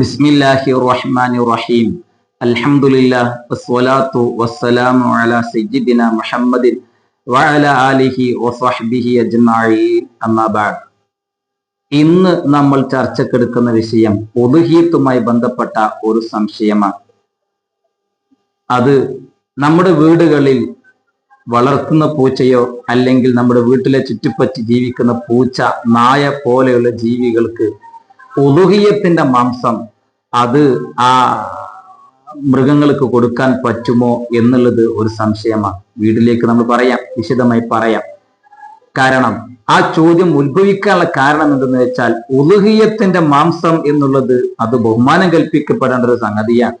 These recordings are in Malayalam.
ബിസ്മില്ലാഹി റഹ്മാനി റഹീം അൽഹംദുലില്ലാ വസ്വലാത്തു വസ്സലാമു അലാ സയ്യിദിന മുഹമ്മദിൻ വഅല ആലിഹി വസഹ്ബിഹി അജ്മഈൻ. അമ്മാ ബഅദ് ഇന്ന് നമ്മൾ ചർച്ചക്കെടുക്കുന്ന വിഷയം ഒതുഹീത്തുമായി ബന്ധപ്പെട്ട ഒരു സംശയമാണ്. അത് നമ്മുടെ വീടുകളിൽ വളർത്തുന്ന പൂച്ചയോ അല്ലെങ്കിൽ നമ്മുടെ വീട്ടിലെ ചുറ്റിപ്പറ്റി ജീവിക്കുന്ന പൂച്ച നായ പോലെയുള്ള ജീവികൾക്ക് ഉദുഹിയത്തിന്റെ മാംസം അത് ആ മൃഗങ്ങൾക്ക് കൊടുക്കാൻ പറ്റുമോ എന്നുള്ളത് ഒരു സംശയമാണ്. വീട്ടിലേക്ക് നമ്മൾ പറയാം വിശദമായി പറയാം. കാരണം ആ ചോദ്യം ഉത്ഭവിക്കാനുള്ള കാരണം എന്തെന്ന് വെച്ചാൽ ഉലുഹിയത്തിന്റെ മാംസം എന്നുള്ളത് അത് ബഹുമാനം കൽപ്പിക്കപ്പെടേണ്ട ഒരു സംഗതിയാണ്.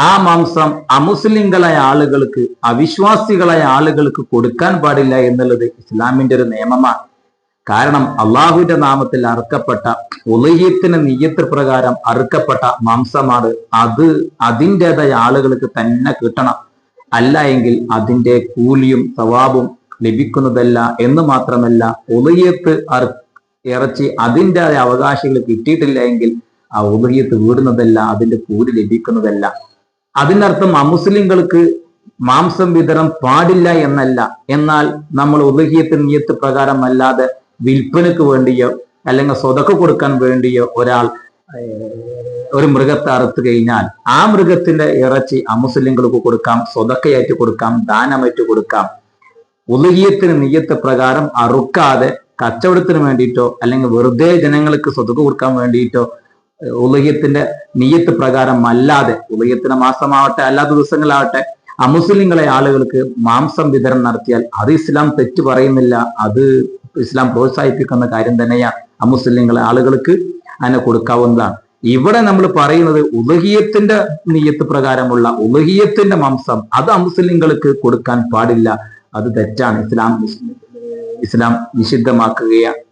ആ മാംസം അമുസ്ലിങ്ങളായ ആളുകൾക്ക് അവിശ്വാസികളായ ആളുകൾക്ക് കൊടുക്കാൻ പാടില്ല എന്നുള്ളത് ഇസ്ലാമിന്റെ ഒരു നിയമമാണ്. കാരണം അള്ളാഹുവിന്റെ നാമത്തിൽ അറുക്കപ്പെട്ട ഉലഹ്യത്തിന് നീയത്ത് പ്രകാരം അറുക്കപ്പെട്ട മാംസമാണ് അത് അതിന്റെതായ ആളുകൾക്ക് തന്നെ കിട്ടണം. അല്ല എങ്കിൽ അതിന്റെ കൂലിയും സവാബും ലഭിക്കുന്നതല്ല എന്ന് മാത്രമല്ല ഉലഹ്യത്ത് അറു ഇറച്ചി അതിന്റെ അവകാശങ്ങൾ കിട്ടിയിട്ടില്ല എങ്കിൽ ആ ഉലഹ്യത്ത് വീടുന്നതല്ല അതിന്റെ കൂലി ലഭിക്കുന്നതല്ല. അതിനർത്ഥം അമുസ്ലിങ്ങൾക്ക് മാംസം വിതരണം പാടില്ല എന്നല്ല. എന്നാൽ നമ്മൾ ഉലഹിയത്തിന് നിയത്ത് പ്രകാരം അല്ലാതെ വിൽപ്പനക്ക് വേണ്ടിയോ അല്ലെങ്കിൽ സ്വതക്ക് കൊടുക്കാൻ വേണ്ടിയോ ഒരാൾ ഒരു മൃഗത്തെ അറുത്ത് കഴിഞ്ഞാൽ ആ മൃഗത്തിന്റെ ഇറച്ചി അമുസ്ലിങ്ങൾക്ക് കൊടുക്കാം സ്വതക്കയായിട്ട് കൊടുക്കാം ദാനമായിട്ട് കൊടുക്കാം. ഉലഹിയത്തിന് നെയ്യത്ത് പ്രകാരം അറുക്കാതെ കച്ചവടത്തിന് വേണ്ടിയിട്ടോ അല്ലെങ്കിൽ വെറുതെ ജനങ്ങൾക്ക് സ്വതക്ക് കൊടുക്കാൻ വേണ്ടിയിട്ടോ ഉലഹ്യത്തിന്റെ നീയത്ത് പ്രകാരം അല്ലാതെ ഉലഹ്യത്തിന്റെ മാസമാവട്ടെ അല്ലാത്ത ദിവസങ്ങളാവട്ടെ അമുസ്ലിങ്ങളെ ആളുകൾക്ക് മാംസം വിതരണം നടത്തിയാൽ അത് ഇസ്ലാം തെറ്റ് പറയുന്നില്ല. അത് ഇസ്ലാം പ്രോത്സാഹിപ്പിക്കുന്ന കാര്യം തന്നെയാണ് അമുസ്ലിങ്ങളെ ആളുകൾക്ക് അതിനെ കൊടുക്കാവുന്നതാണ്. ഇവിടെ നമ്മൾ പറയുന്നത് ഉലഹിയത്തിന്റെ നീയത്ത് പ്രകാരമുള്ള ഉലഹിയത്തിന്റെ മാംസം അത് അമുസ്ലിങ്ങൾക്ക് കൊടുക്കാൻ പാടില്ല. അത് തെറ്റാണ്. ഇസ്ലാം ഇസ്ലാം നിഷിദ്ധമാക്കുകയാണ്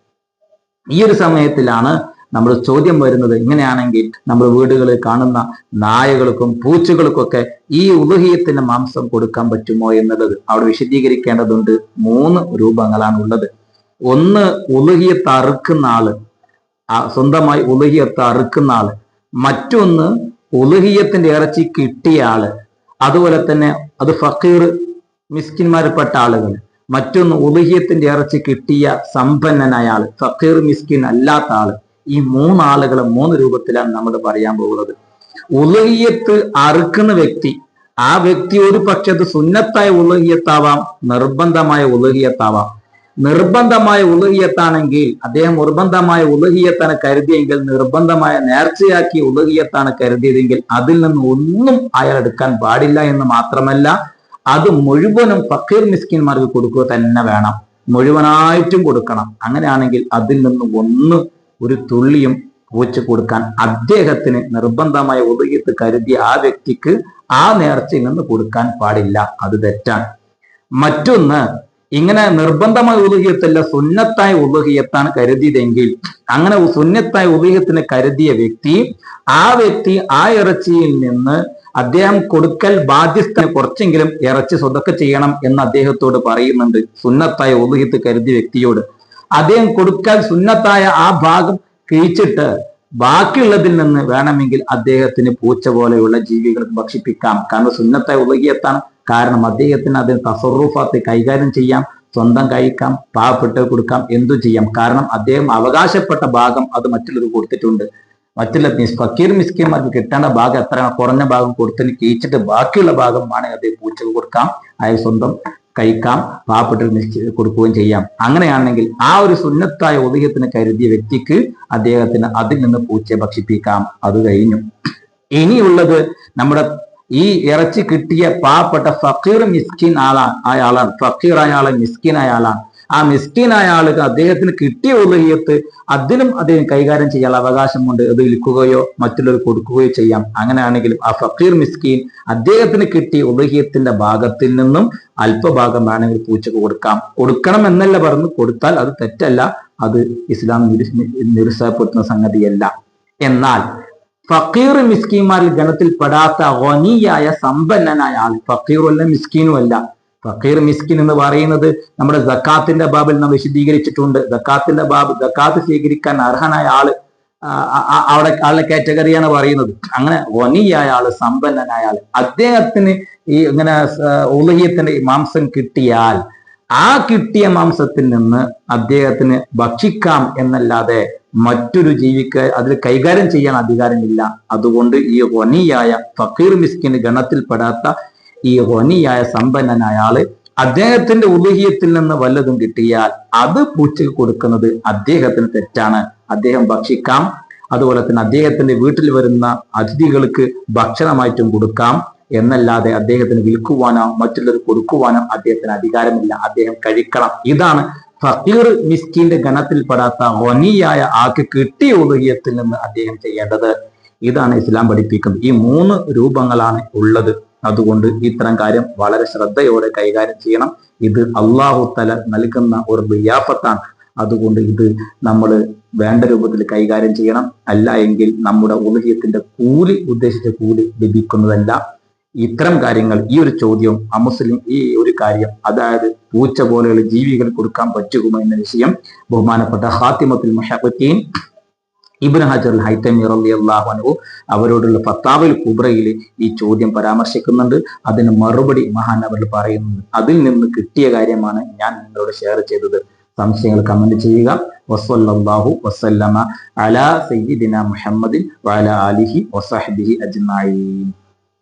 ഈ ഒരു സമയത്തിലാണ് നമ്മൾ ചോദ്യം വരുന്നത് ഇങ്ങനെയാണെങ്കിൽ നമ്മൾ വീടുകളിൽ കാണുന്ന നായകൾക്കും പൂച്ചകൾക്കൊക്കെ ഈ ഉദഹീയത്തിന്റെ മാംസം കൊടുക്കാൻ പറ്റുമോ എന്നുള്ളത് അവിടെ വിശദീകരിക്കേണ്ടതുണ്ട്. മൂന്ന് രൂപങ്ങളാണ് ഉള്ളത്. ഒന്ന് ഉലുഹിയത്ത് അറുക്കുന്ന ആൾ. സ്വന്തമായി ഉലുഹിയത്ത് അറുക്കുന്ന ആൾ. മറ്റൊന്ന് ഉലുഹിയത്തിന്റെ ഇറച്ചി കിട്ടിയ ആൾ. അതുപോലെ തന്നെ അത് ഫക്കീർ മിസ്കിന്മാരിൽപ്പെട്ട ആളുകൾ. മറ്റൊന്ന് ഉലുഹിയത്തിന്റെ ഇറച്ചി കിട്ടിയ സമ്പന്നനായ ആൾ. ഫക്കീർ മിസ്കിൻ അല്ലാത്ത ആൾ. ഈ മൂന്നാളുകളെ മൂന്ന് രൂപത്തിലാണ് നമ്മൾ പറയാൻ പോകുന്നത്. ഉലഹിയത്ത് അറുക്കുന്ന വ്യക്തി ആ വ്യക്തി ഒരു പക്ഷെ അത് സുന്നത്തായ ഉലഹിയത്താവാം നിർബന്ധമായ ഉലഹിയത്താവാം. നിർബന്ധമായ ഉലഹിയത്താണെങ്കിൽ അദ്ദേഹം നിർബന്ധമായ ഉലഹിയത്താണ് കരുതിയെങ്കിൽ നിർബന്ധമായ നേർച്ചയാക്കി ഉലഹിയത്താണ് കരുതിയതെങ്കിൽ അതിൽ നിന്ന് ഒന്നും അയാൾ എടുക്കാൻ പാടില്ല എന്ന് മാത്രമല്ല അത് മുഴുവനും ഫക്കീർ മിസ്കിന്മാർക്ക് കൊടുക്കുക തന്നെ വേണം. മുഴുവനായിട്ടും കൊടുക്കണം. അങ്ങനെയാണെങ്കിൽ അതിൽ നിന്ന് ഒന്ന് ഒരു തുള്ളിയും പൂച്ച കൊടുക്കാൻ അദ്ദേഹത്തിന് നിർബന്ധമായ ഉദയത്ത് കരുതിയ ആ വ്യക്തിക്ക് ആ നേർച്ചയിൽ നിന്ന് കൊടുക്കാൻ പാടില്ല. അത് തെറ്റാണ്. മറ്റൊന്ന് ഇങ്ങനെ നിർബന്ധമായ ഉദയത്തല്ല സുന്നത്തായ ഉദയത്താണ് കരുതിയതെങ്കിൽ. അങ്ങനെ സുന്നത്തായ ഉദയത്തിന് കരുതിയ വ്യക്തി ആ വ്യക്തി ആ ഇറച്ചിയിൽ നിന്ന് അദ്ദേഹം കൊടുക്കൽ ബാധ്യസ്ഥന് കുറച്ചെങ്കിലും ഇറച്ചി സ്വതൊക്കെ ചെയ്യണം എന്ന് അദ്ദേഹത്തോട് പറയുന്നുണ്ട്. സുന്നത്തായ ഉപഹിത്ത് കരുതിയ വ്യക്തിയോട്. അദ്ദേഹം കൊടുക്കാൻ സുന്നത്തായ ആ ഭാഗം കിഴിച്ചിട്ട് ബാക്കിയുള്ളതിൽ നിന്ന് വേണമെങ്കിൽ അദ്ദേഹത്തിന് പൂച്ച പോലെയുള്ള ജീവികൾക്ക് ഭക്ഷിപ്പിക്കാം. കാരണം സുന്നത്തായ ഉലകിയത്താണ് കാരണം അദ്ദേഹത്തിന് അതിന് തസറുഫാത്ത് കൈകാര്യം ചെയ്യാം സ്വന്തം കഴിക്കാം പാവപ്പെട്ട് കൊടുക്കാം എന്തു ചെയ്യാം. കാരണം അദ്ദേഹം അവകാശപ്പെട്ട ഭാഗം അത് മറ്റുള്ളവർ കൊടുത്തിട്ടുണ്ട്. മറ്റുള്ള ഫക്കീർ മിസ്കിന്മാർക്ക് കിട്ടേണ്ട ഭാഗം എത്ര കുറഞ്ഞ ഭാഗം കൊടുത്തിന് കീച്ചിട്ട് ബാക്കിയുള്ള ഭാഗം വേണമെങ്കിൽ അദ്ദേഹം പൂച്ചക്ക് കൊടുക്കാം. അയാൾ സ്വന്തം കഴിക്കാം പാവപ്പെട്ടവർ കൊടുക്കുകയും ചെയ്യാം. അങ്ങനെയാണെങ്കിൽ ആ ഒരു സുന്നത്തായ ഉദയത്തിന് കരുതിയ വ്യക്തിക്ക് അദ്ദേഹത്തിന് അതിൽ നിന്ന് പൂച്ചയെ ഭക്ഷിപ്പിക്കാം. അത് കഴിഞ്ഞു. ഇനിയുള്ളത് നമ്മുടെ ഈ ഇറച്ചി കിട്ടിയ പാവപ്പെട്ട ഫക്കീർ മിസ്കിൻ ആളാണ് അയാളാണ്. ഫക്കീർ അയാളെ മിസ്കിൻ അയാളാണ്. ആ മിസ്കീനായ അയാൾക്ക് അദ്ദേഹത്തിന് കിട്ടിയ ഉലഹിയത്ത് അതിലും അദ്ദേഹം കൈകാര്യം ചെയ്യാൻ അവകാശമുണ്ട്. അത് വിൽക്കുകയോ മറ്റുള്ളവർ കൊടുക്കുകയോ ചെയ്യാം. അങ്ങനെയാണെങ്കിലും ആ ഫക്കീർ മിസ്കീൻ അദ്ദേഹത്തിന് കിട്ടിയ ഉലഹിയത്തിന്റെ ഭാഗത്തിൽ നിന്നും അല്പഭാഗം വേണമെങ്കിൽ പൂച്ചക്ക് കൊടുക്കാം. കൊടുക്കണം എന്നല്ല പറഞ്ഞു. കൊടുത്താൽ അത് തെറ്റല്ല. അത് ഇസ്ലാം നിരുത്സാഹപ്പെടുത്തുന്ന സംഗതിയല്ല. എന്നാൽ ഫക്കീർ മിസ്കീന്മാരിൽ ഗണത്തിൽപ്പെടാത്ത ഒനിയായ സമ്പന്നനായ ആൾ. ഫക്കീറും അല്ല മിസ്കീനും അല്ല ഫക്കീർ മിസ്കിൻ എന്ന് പറയുന്നത് നമ്മുടെ ജക്കാത്തിന്റെ ബാബിൽ നാം വിശദീകരിച്ചിട്ടുണ്ട്. ജക്കാത്തിന്റെ ബാബ് ജക്കാത്ത് സ്വീകരിക്കാൻ അർഹനായ ആൾ അവിടെ ആളുടെ കാറ്റഗറിയാണ് പറയുന്നത്. അങ്ങനെ വനിയായ ആൾ സമ്പന്നനായ ആൾ. അദ്ദേഹത്തിന് ഈ ഇങ്ങനെ ഉലഹിയത്തിന്റെ മാംസം കിട്ടിയാൽ ആ കിട്ടിയ മാംസത്തിൽ നിന്ന് അദ്ദേഹത്തിന് ഭക്ഷിക്കാം എന്നല്ലാതെ മറ്റൊരു ജീവിക്ക് അതിൽ കൈകാര്യം ചെയ്യാൻ അധികാരമില്ല. അതുകൊണ്ട് ഈ വനിയായ ഫക്കീർ മിസ്കിന് ഗണത്തിൽപ്പെടാത്ത ഈ വനിയായ സമ്പന്നനായ ആൾ അദ്ദേഹത്തിന്റെ ഉദഹിയത്തിൽ നിന്ന് വല്ലതും കിട്ടിയാൽ അത് പൂച്ചയ്ക്ക് കൊടുക്കുന്നത് അദ്ദേഹത്തിന് തെറ്റാണ്. അദ്ദേഹം ഭക്ഷിക്കാം. അതുപോലെ തന്നെ അദ്ദേഹത്തിന്റെ വീട്ടിൽ വരുന്ന അതിഥികൾക്ക് ഭക്ഷണമായിട്ടും കൊടുക്കാം. എന്നല്ലാതെ അദ്ദേഹത്തിന് വിൽക്കുവാനോ മറ്റുള്ളവർ കൊടുക്കുവാനോ അദ്ദേഹത്തിന് അധികാരമില്ല. അദ്ദേഹം കഴിക്കണം. ഇതാണ് ഫക്കീർ മിസ്കിന്റെ ഗണത്തിൽപ്പെടാത്ത വനിയായ ആക്ക് കിട്ടിയ ഉദയത്തിൽ നിന്ന് അദ്ദേഹം ചെയ്യേണ്ടത് ഇതാണ് ഇസ്ലാം പഠിപ്പിക്കുന്നത് ഈ മൂന്ന് രൂപങ്ങളാണ് ഉള്ളത്. അതുകൊണ്ട് ഇത്തരം കാര്യം വളരെ ശ്രദ്ധയോടെ കൈകാര്യം ചെയ്യണം. ഇത് അള്ളാഹു തല നൽകുന്ന ഒരു ബിയാഫത്താണ് അതുകൊണ്ട് ഇത് നമ്മൾ വേണ്ട രൂപത്തിൽ കൈകാര്യം ചെയ്യണം. അല്ല എങ്കിൽ നമ്മുടെ ഉലഹ്യത്തിന്റെ കൂലി ഉദ്ദേശിച്ച കൂലി ലഭിക്കുന്നതല്ല. ഇത്തരം കാര്യങ്ങൾ ഈ ഒരു ചോദ്യം അമുസ്ലിം ഈ ഒരു കാര്യം അതായത് പൂച്ച പോലെയുള്ള ജീവികൾ കൊടുക്കാൻ പറ്റുമോ എന്ന വിഷയം ബഹുമാനപ്പെട്ട ഹാത്തിമത്തുൽ മുഷബത്തീൻ ഇബിൻ ഹജർ ഹൈത്തമി റബി അൻഹു അവരോടുള്ള ഫത്താവിൽ കുബ്രയിൽ ഈ ചോദ്യം പരാമർശിക്കുന്നുണ്ട്. അതിന് മറുപടി മഹാൻ അവർ പറയുന്നുണ്ട്. അതിൽ നിന്ന് കിട്ടിയ കാര്യമാണ് ഞാൻ നിങ്ങളോട് ഷെയർ ചെയ്തത്. സംശയങ്ങൾ കമന്റ് ചെയ്യുക. വസല്ലാഹു വസല്ലമ അലാ സയ്യിദിന മുഹമ്മദിൻ വഅല ആലിഹി വസഹബിഹി അജ്മഈൻ.